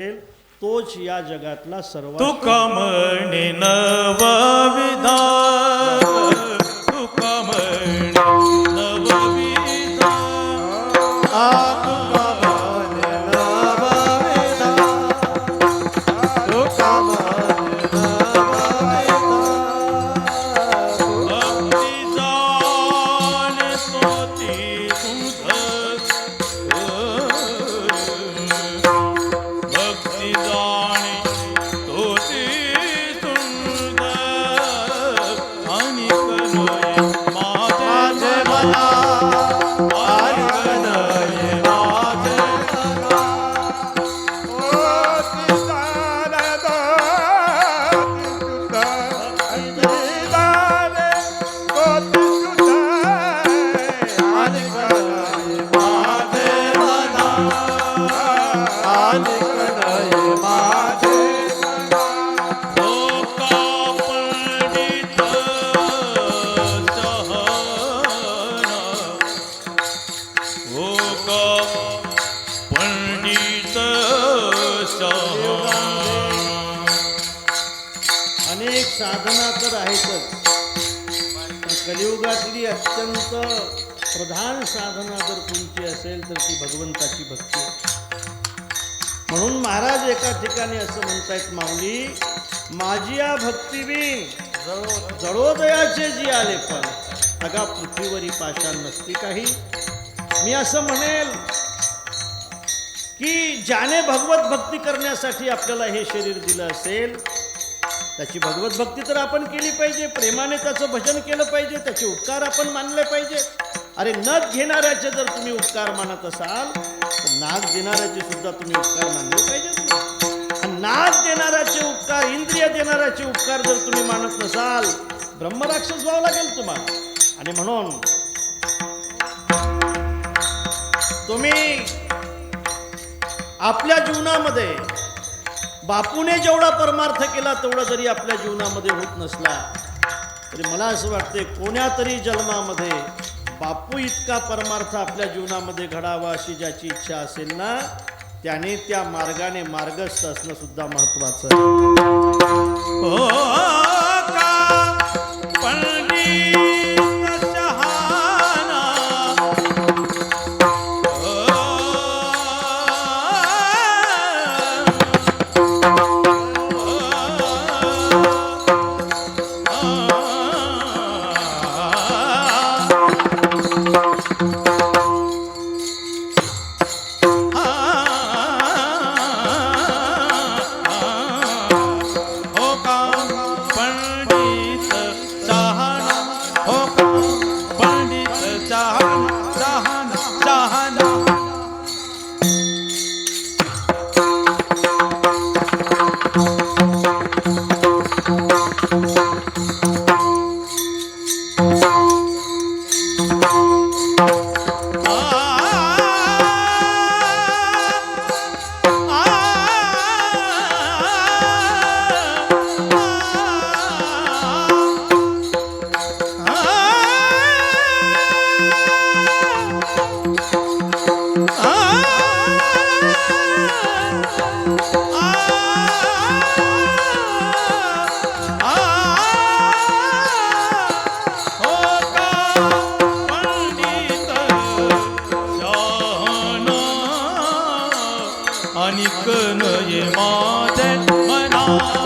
तोच या जगातला सर्वात तुका म्हणे नवविधा तुका म्हणे माझे अनेक साधना तर आहेतच कलियुगातली अत्यंत प्रधान साधना जर कोणती असेल तर ती भगवंताची भक्ती म्हणून महाराज एका ठिकाणी असं म्हणतायत माऊली माझी या भक्ती मी जळोदयाचे जी आले पण अगा पृथ्वीवरी पाषाण नसती काही. मी असं म्हणेल की ज्याने भगवत भक्ती करण्यासाठी आपल्याला हे शरीर दिलं असेल त्याची भगवत भक्ती तर आपण केली पाहिजे प्रेमाने त्याचं भजन केलं पाहिजे त्याचे उपकार आपण मानले पाहिजे. अरे नथ घेणाऱ्याचे जर तुम्ही उपकार मानत असाल तर नाक देणाऱ्याचे सुद्धा तुम्ही उपकार मानले पाहिजेत ना. देणाऱ्याचे उपकार इंद्रिय देणाऱ्याचे उपकार जर तुम्ही मानत नसाल ब्रह्मराक्षस व्हावं लागेल तुम्हाला. आणि म्हणून तुम्ही आपल्या जीवनामध्ये बापूने जेवढा परमार्थ केला तेवढा जरी आपल्या जीवनामध्ये होत नसला तरी मला असं वाटते कोण्या तरी जन्मामध्ये बापू इतका परमार्थ आपल्या जीवनामध्ये घडावा अशी ज्याची इच्छा असेल ना त्याने त्या मार्गाने मार्गस्थ असणं सुद्धा महत्वाचं Oh.